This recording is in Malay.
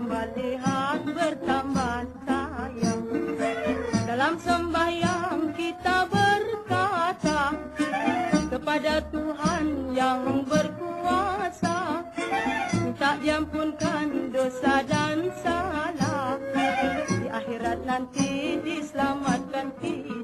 melihat bertambah sayang. Dalam sembahyang kita berkata Kepada Tuhan yang berkuasa Tak diampunkan dosa dan salah. Di akhirat nanti diselamatkan kita.